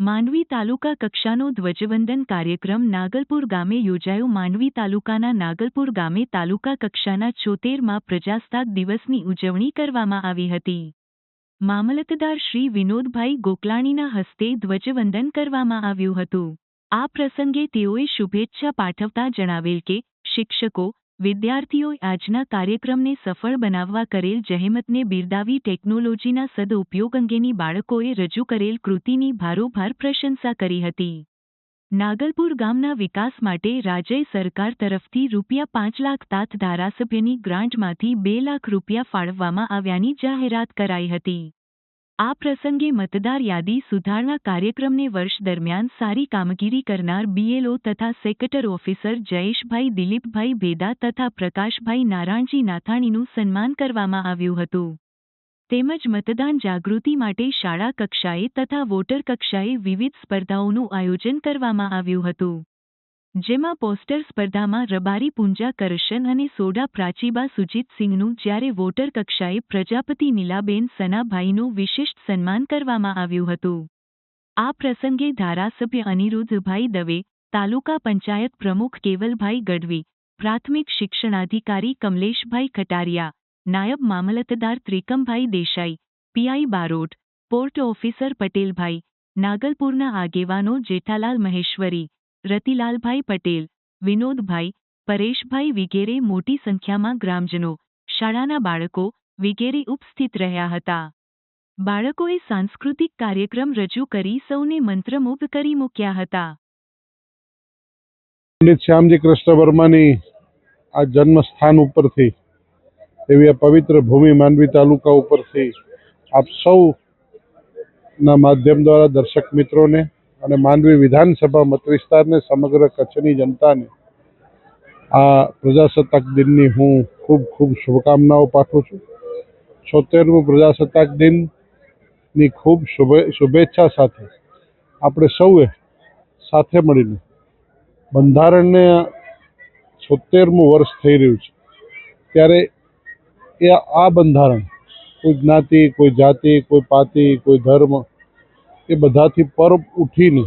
માંડવી તાલુકા કક્ષાનો ધ્વજવંદન કાર્યક્રમ નાગલપુર ગામે યોજાયો માંડવી તાલુકાના નાગલપુર ગામે તાલુકા કક્ષાના છોતેરમાં પ્રજાસત્તાક દિવસની ઉજવણી કરવામાં આવી હતી. મામલતદાર શ્રી વિનોદભાઈ ગોકલાણીના હસ્તે ધ્વજવંદન કરવામાં આવ્યું હતું. આ પ્રસંગે તેઓએ શુભેચ્છા પાઠવતા જણાવેલ કે, શિક્ષકો વિદ્યાર્થીઓએ આજના કાર્યક્રમને સફળ બનાવવા કરેલ જહેમતને બિરદાવી ટેકનોલોજીના સદઉપયોગ અંગેની બાળકોએ રજૂ કરેલ કૃતિની ભારોભાર પ્રશંસા કરી હતી. નાગલપુર ગામના વિકાસ માટે રાજ્ય સરકાર તરફથી રૂપિયા પાંચ લાખ તાત ધારાસભ્યની ગ્રાન્ટમાંથી બે લાખ રૂપિયા ફાળવવામાં આવ્યાની જાહેરાત કરાઈ હતી. આ પ્રસંગે મતદાર યાદી સુધારણા કાર્યક્રમને વર્ષ દરમિયાન સારી કામગીરી કરનાર બીએલઓ તથા સેક્રેટર ઓફિસર જયેશભાઈ દિલીપભાઈ ભેદા તથા પ્રકાશભાઈ નારાયણજી નાથાણીનું સન્માન કરવામાં આવ્યું હતું. તેમજ મતદાન જાગૃતિ માટે શાળા કક્ષાએ તથા વોટર કક્ષાએ વિવિધ સ્પર્ધાઓનું આયોજન કરવામાં આવ્યું હતું. જેમાં પોસ્ટર સ્પર્ધામાં રબારી પૂંજા કરશન અને સોડા પ્રાચીબા સુજીતસિંહનું જ્યારે વોટર કક્ષાએ પ્રજાપતિ નીલાબેન સનાભાઈનું વિશિષ્ટ સન્માન કરવામાં આવ્યું હતું. આ પ્રસંગે ધારાસભ્ય અનિરુદ્ધભાઈ દવે, તાલુકા પંચાયત પ્રમુખ કેવલભાઈ ગઢવી, પ્રાથમિક શિક્ષણાધિકારી કમલેશભાઈ ખટારિયા, નાયબ મામલતદાર Trikambhai Desai, PI Barot, port officer Patelbhai, નાગલપુરના આગેવાનો જેઠાલાલ મહેશ્વરી રતિલાલભાઈ પટેલ, વિનોદભાઈ, પરેશભાઈ વિગેરે મોટી સંખ્યામાં ગ્રામજનો, શાળાના બાળકો વિગેરે ઉપસ્થિત રહ્યા હતા. બાળકોએ સાંસ્કૃતિક કાર્યક્રમ રજૂ કરી સૌને મંત્રમુગ્ધ કરી મૂક્યા હતા. પંડિત શ્યામજી કૃષ્ણ વર્માની આ જન્મસ્થાન ઉપરથી, એવી આ પવિત્ર ભૂમિ માંડવી તાલુકા ઉપરથી આપ સૌના માધ્યમ દ્વારા દર્શક મિત્રોને અને માંડવી વિધાનસભા મતવિસ્તારને સમગ્ર કચ્છની જનતાને આ પ્રજાસત્તાક દિનની હું ખૂબ ખૂબ શુભકામનાઓ પાઠવું છું. છોતેરમું પ્રજાસત્તાક દિનની ખૂબ શુભે, શુભેચ્છા સાથે આપણે સૌએ સાથે મળીને બંધારણને છોતેરમું વર્ષ થઈ રહ્યું છે. ત્યારે એ આ બંધારણ, કોઈ જ્ઞાતિ, કોઈ જાતિ, કોઈ પાતિ, કોઈ ધર્મ એ બધાથી પર ઉઠીને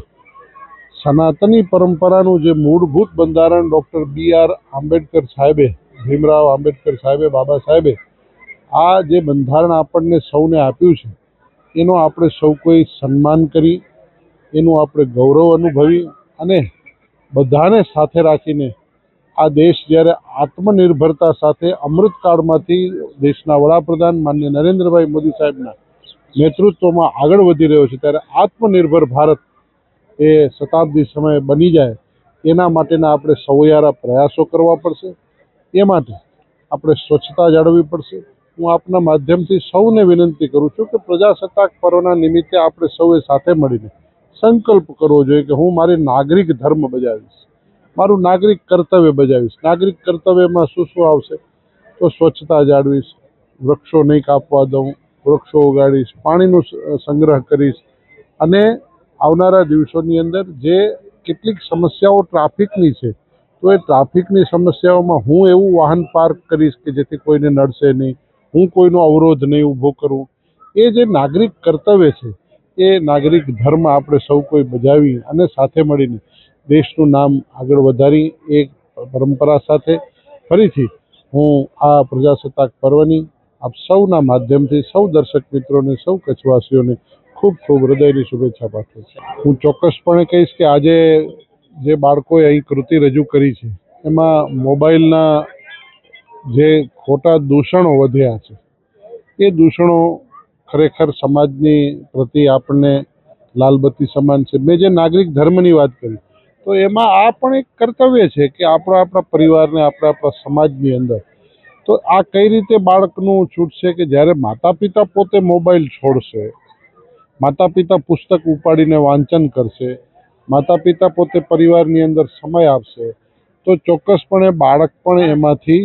સનાતની પરંપરાનું જે મૂળભૂત બંધારણ ડૉક્ટર બી આર આંબેડકર સાહેબે, ભીમરાવ આંબેડકર સાહેબે, બાબા સાહેબે, આ જે બંધારણ આપણને સૌને આપ્યું છે, એનો આપણે સૌ કોઈ સન્માન કરી, એનું આપણે ગૌરવ અનુભવી અને બધાને સાથે રાખીને આ દેશ જ્યારે આત્મનિર્ભરતા સાથે અમૃતકાળમાંથી દેશના વડાપ્રધાન માન્ય નરેન્દ્રભાઈ મોદી સાહેબના નેતૃત્વમાં આગળ વધી રહ્યો છે ત્યારે આત્મનિર્ભર ભારત એ શતાબ્દી સમયે બની જાય એના માટેના આપણે સૌયારા પ્રયાસો કરવા પડશે. એ માટે આપણે સ્વચ્છતા જાળવવી પડશે. હું આપના માધ્યમથી સૌને વિનંતી કરું છું કે પ્રજાસત્તાક પર્વના નિમિત્તે આપણે સૌએ સાથે મળીને સંકલ્પ કરવો જોઈએ કે હું મારી નાગરિક ધર્મ બજાવીશ. મારું નાગરિક કર્તવ્ય બજાવીશ. નાગરિક કર્તવ્યમાં શું શું આવશે? તો સ્વચ્છતા જાળવીશ. વૃક્ષો નહીં કાપવા દઉં. વૃક્ષો ઉગાડીશ, પાણીનો સંગ્રહ કરીશ અને આવનારા દિવસોની અંદર જે કેટલીક સમસ્યાઓ ટ્રાફિકની છે, તો એ ટ્રાફિકની સમસ્યાઓમાં હું એવું વાહન પાર્ક કરીશ કે જેથી કોઈને નડશે નહીં, હું કોઈનો અવરોધ નહીં ઊભો કરું. એ જે નાગરિક કર્તવ્ય છે, એ નાગરિક ધર્મ આપણે સૌ કોઈ બજાવી અને સાથે મળીને દેશનું નામ આગળ વધારી એ પરંપરા સાથે ફરીથી હું આ પ્રજાસત્તાક પર્વની આપ સૌના માધ્યમથી સૌ દર્શક મિત્રોને, સૌ કચ્છવાસીઓને ખૂબ ખૂબ હૃદયની શુભેચ્છા પાઠવું છું. હું ચોક્કસપણે કહીશ કે આજે જે બાળકોએ અહીં કૃતિ રજૂ કરી છે, એમાં મોબાઈલના જે ખોટા દૂષણો વધ્યા છે, એ દૂષણો ખરેખર સમાજની પ્રતિ આપણને લાલબત્તી સમાન છે. મેં જે નાગરિક ધર્મની વાત કરી, તો એમાં આ પણ એક કર્તવ્ય છે કે આપણા આપણા પરિવારને, આપણા આપણા સમાજની અંદર તો આ કઈ રીતે બાળકનું છૂટશે કે જ્યારે માતા પિતા પોતે મોબાઈલ છોડશે માતા પિતા પુસ્તક ઉપાડીને વાંચન કરશે માતા પિતા પોતે પરિવારની અંદર સમય આપશે, તો ચોક્કસપણે બાળક પણ એમાંથી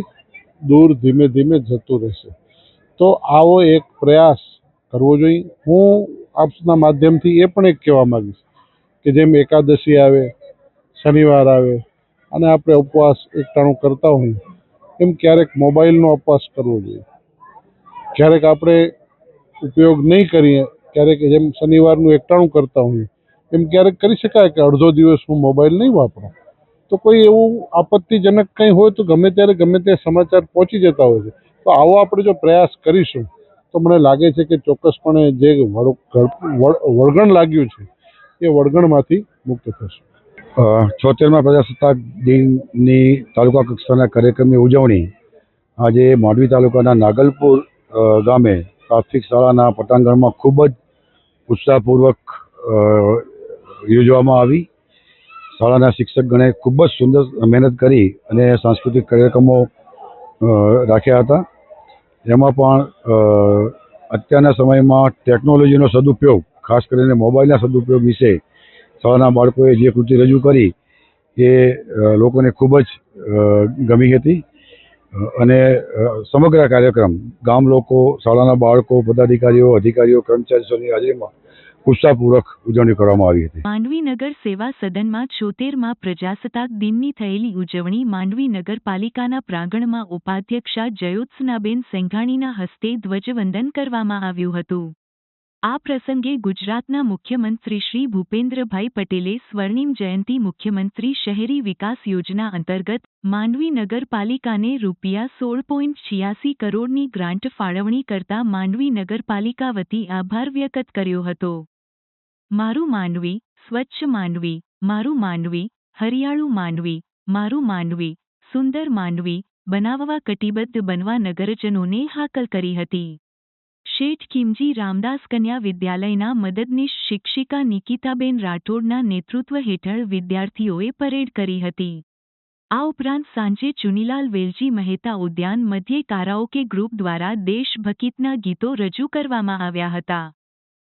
દૂર ધીમે ધીમે જતું રહેશે. તો આવો એક પ્રયાસ કરવો જોઈએ. હું આપના માધ્યમથી એ પણ એક કહેવા માગીશ કે જેમ એકાદશી આવે, શનિવાર આવે, અને આપણે ઉપવાસ એકટાણું કરતા હોઈએ એમ ક્યારેક મોબાઈલનો અપવાસ કરવો જોઈએ. ક્યારેક આપણે ઉપયોગ નહીં કરીએ, ક્યારેક જેમ શનિવારનું એકટાણું કરતા હોઈએ, એમ ક્યારેક કરી શકાય કે અડધો દિવસ હું મોબાઈલ નહીં વાપરો. તો કોઈ એવું આપત્તિજનક કંઈ હોય તો ગમે ત્યારે ગમે તે સમાચાર પહોંચી જતા હોય છે. તો આવો આપણે જો પ્રયાસ કરીશું, તો મને લાગે છે કે ચોક્કસપણે જે વળ- વળગણ લાગ્યું છે, એ વળગણમાંથી મુક્ત થશે. છોતેરમાં પ્રજાસત્તાક દિનની તાલુકા કક્ષાના કાર્યક્રમની ઉજવણી આજે માંડવી તાલુકાના નાગલપુર ગામે પ્રાથમિક શાળાના પટાંગણમાં ખૂબ જ ઉત્સાહપૂર્વક યોજવામાં આવી. શાળાના શિક્ષકગણે ખૂબ જ સુંદર મહેનત કરી અને સાંસ્કૃતિક કાર્યક્રમો રાખ્યા હતા. એમાં પણ અત્યારના સમયમાં ટેકનોલોજીનો સદુપયોગ, ખાસ કરીને મોબાઈલના સદુપયોગ વિશે શાળાના બાળકોએ જે કૃતિ રજૂ કરી એ લોકોને ખૂબ જ ગમી હતી. અને સમગ્ર કાર્યક્રમ ગામ લોકો, શાળાના બાળકો, પદાધિકારીઓ, અધિકારીઓ, કર્મચારીઓની હાજરીમાં ઉત્સાહપૂર્વક ઉજવણી કરવામાં આવી હતી. માંડવી નગર સેવા સદનમાં છોતેરમાં પ્રજાસત્તાક દિનની થયેલી ઉજવણી માંડવી નગરપાલિકાના પ્રાંગણમાં ઉપાધ્યક્ષા જયોત્સનાબેન સેંઘાણીના હસ્તે ધ્વજવંદન કરવામાં આવ્યું હતું. આ પ્રસંગે ગુજરાતના મુખ્યમંત્રી શ્રી ભૂપેન્દ્રભાઈ પટેલે સ્વર્ણિમ જયંતી મુખ્યમંત્રી શહેરી વિકાસ યોજના અંતર્ગત માંડવી નગરપાલિકાને રૂપિયા સોળ પોઈન્ટ છિયાસી કરોડની ગ્રાન્ટ ફાળવણી કરતા માંડવી નગરપાલિકા વતી આભાર વ્યક્ત કર્યો હતો. મારું માંડવી, સ્વચ્છ માંડવી, મારું માંડવી, હરિયાળું માંડવી, મારું માંડવી, સુંદર માંડવી, બનાવવા કટિબદ્ધ બનવા નગરજનોને હાકલ કરી હતી. શેઠ કિમજી રામદાસ કન્યા વિદ્યાલયના મદદનીશ શિક્ષિકા નિકિતાબેન રાઠોડના નેતૃત્વ હેઠળ વિદ્યાર્થીઓએ પરેડ કરી હતી. આ ઉપરાંત સાંજે ચુનીલાલ વેલજી મહેતા ઉદ્યાન મધ્યે કારાઓકે ગ્રુપ દ્વારા દેશભકિતના ગીતો રજૂ કરવામાં આવ્યા હતા.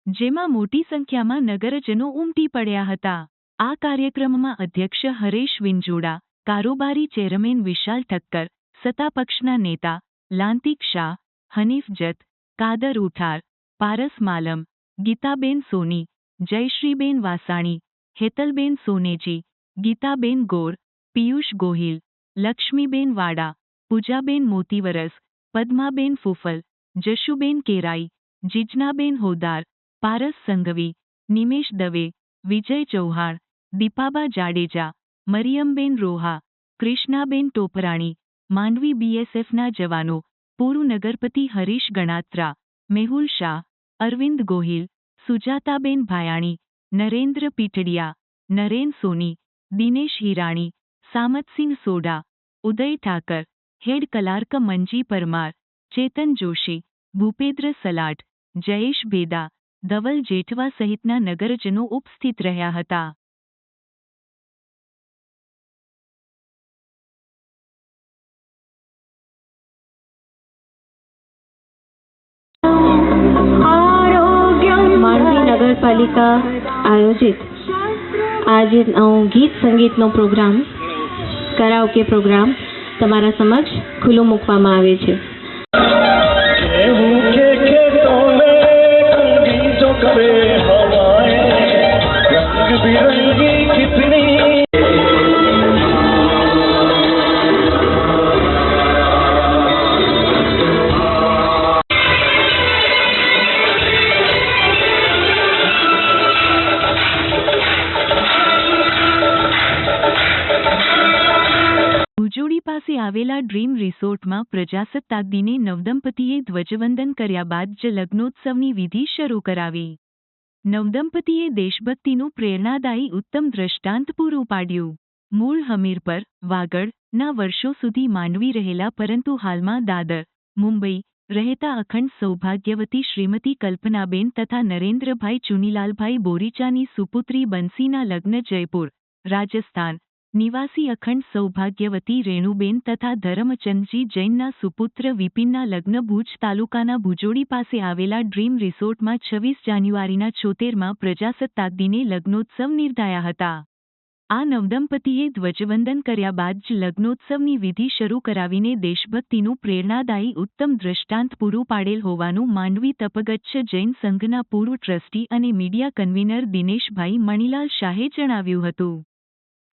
જેમાં મોટી સંખ્યામાં નગરજનો ઉમટી પડ્યા હતા. આ કાર્યક્રમમાં અધ્યક્ષ હરેશ વિંજોડા, કારોબારી ચેરમેન વિશાલ ઠક્કર, સત્તાપક્ષના નેતા લાંતિક શાહ, હનીફ જત કાદર ઉઠાર, પારસ માલમ, ગીતાબેન સોની, જયશ્રીબેન વાસાણી, હેતલબેન સોનેજી, ગીતાબેન ગોર, પિયુષ ગોહિલ, લક્ષ્મીબેન વાડા, પૂજાબેન મોતીવરસ, પદ્માબેન ફૂફલ, જશુબેન કેરાઈ જીજનાબેન હોદાર પારસ સંઘવી, નિમેશ દવે, વિજય ચૌહાણ, દીપાબા જાડેજા, મરિયમબેન રોહા, કૃષ્ણાબેન ટોપરાણી માંડવી બીએસએફના જવાનો પૂર્વ નગરપતિ હરીશ ગણાત્રા, મેહુલ શાહ, અરવિંદ ગોહિલ, સુજાતાબેન ભાયાણી, નરેન્દ્ર પીટડિયા, નરેન સોની, દિનેશ હિરાણી, સામતસિંહ સોડા ઉદય ઠાકર, હેડ કલાર્ક મંજી પરમાર, ચેતન જોશી, ભૂપેન્દ્ર સલાટ, જયેશ ભેદા, ધવલ જેઠવા સહિતના નગરજનો ઉપસ્થિત રહ્યા હતા. નગરપાલિકા આયોજિત આજે ગીત સંગીતનો પ્રોગ્રામ કરાઓકે પ્રોગ્રામ તમારા સમક્ષ ખુલ્લો મૂકવામાં આવે છે. गेहूं પાસે ડ્રીમ રિસોર્ટમાં પ્રજાસત્તાક દિને નવદંપતીએ ધ્વજવંદન કર્યા બાદ જ લગ્નોત્સવની વિધિ શરૂ કરાવી. નવદંપતીએ દેશભક્તિનું પ્રેરણાદાયી ઉત્તમ દ્રષ્ટાંત પૂરું પાડ્યું. મૂળ હમીરપર વાગડ ના વર્ષો સુધી માંડવી રહેલા પરંતુ હાલમાં દાદર, મુંબઈ રહેતા અખંડ સૌભાગ્યવતી શ્રીમતી કલ્પનાબેન તથા નરેન્દ્રભાઈ ચુનીલાલભાઈ બોરીચાની સુપુત્રી બંસીના લગ્ન જયપુર, રાજસ્થાન નિવાસી અખંડ સૌભાગ્યવતી રેણુબેન તથા ધરમચંદજી જૈનના સુપુત્ર વિપિનના લગ્ન ભુજ તાલુકાના ભુજોડી પાસે આવેલા ડ્રીમ રિસોર્ટમાં છવ્વીસ જાન્યુઆરીના છોતેરમાં પ્રજાસત્તાક દિને લગ્નોત્સવ નિર્ધાયા હતા. આ નવદંપતીએ ધ્વજવંદન કર્યા બાદ જ લગ્નોત્સવની વિધિ શરૂ કરાવીને દેશભક્તિનું પ્રેરણાદાયી ઉત્તમ દ્રષ્ટાંત પૂરું પાડેલ હોવાનું માંડવી તપગચ્છ જૈન સંઘના પૂર્વ ટ્રસ્ટી અને મીડિયા કન્વીનર દિનેશભાઈ મણીલાલ શાહે જણાવ્યું હતું.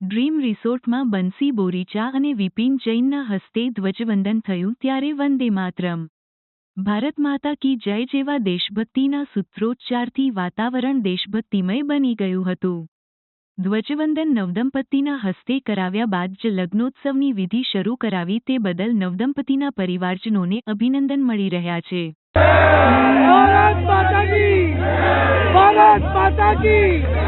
ડ્રીમ રિસોર્ટમાં બંસી બોરીચા અને વિપિન જૈનના હસ્તે ધ્વજવંદન થયું ત્યારે વંદે માતરમ. ભારત માતા કી જય જેવા દેશભક્તિના સૂત્રોચ્ચારથી વાતાવરણ દેશભક્તિમય બની ગયું હતું. ધ્વજવંદન નવદંપતિના હસ્તે કરાવ્યા બાદ જ લગ્નોત્સવની વિધિ શરૂ કરાવી તે બદલ નવદંપતિના પરિવારજનોને અભિનંદન મળી રહ્યા છે. ભારત માતા કી! ભારત માતા કી!